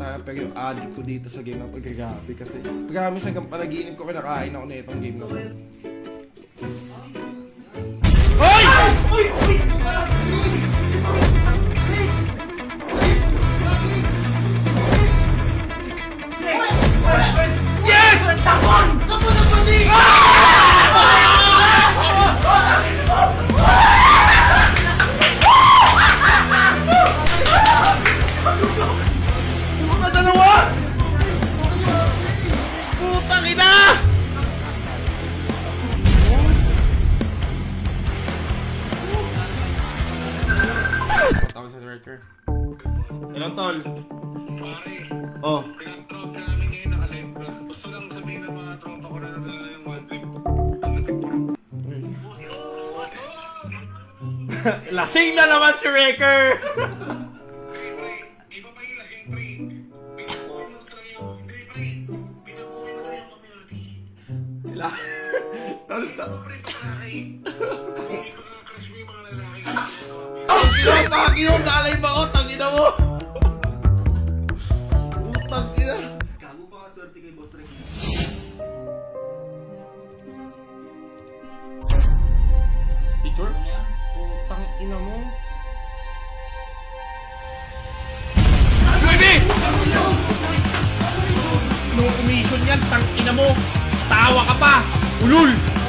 tayo pero yung addict ko dito sa game na to grabe kasi promise hanggang panaginip ko kinakain ako na itong game na to. Tawag sa director. Hello, tol. Pare, Oh, pinag-drop ka namin ngayon nakalive ka. Gusto lang sabihin ng mga tropa ko na nadala na yung one trip. Ang nagpipuro. lasing na naman si Wrecker! Hey, pre, iba pa yung lasing, pre. Binabuhay mo talaga yung... Hindi, pre. Binabuhay mo talaga yung community. La- tol, tol. Ako, pre, Ang shot! Bakit yung nalive ako? Tangina mo! Putang ina! Gago pa swerte kay Boss Rick. Picture? Putang ina mo. Baby! No commission yan, tang ina mo. Tawa ka pa. Ulul!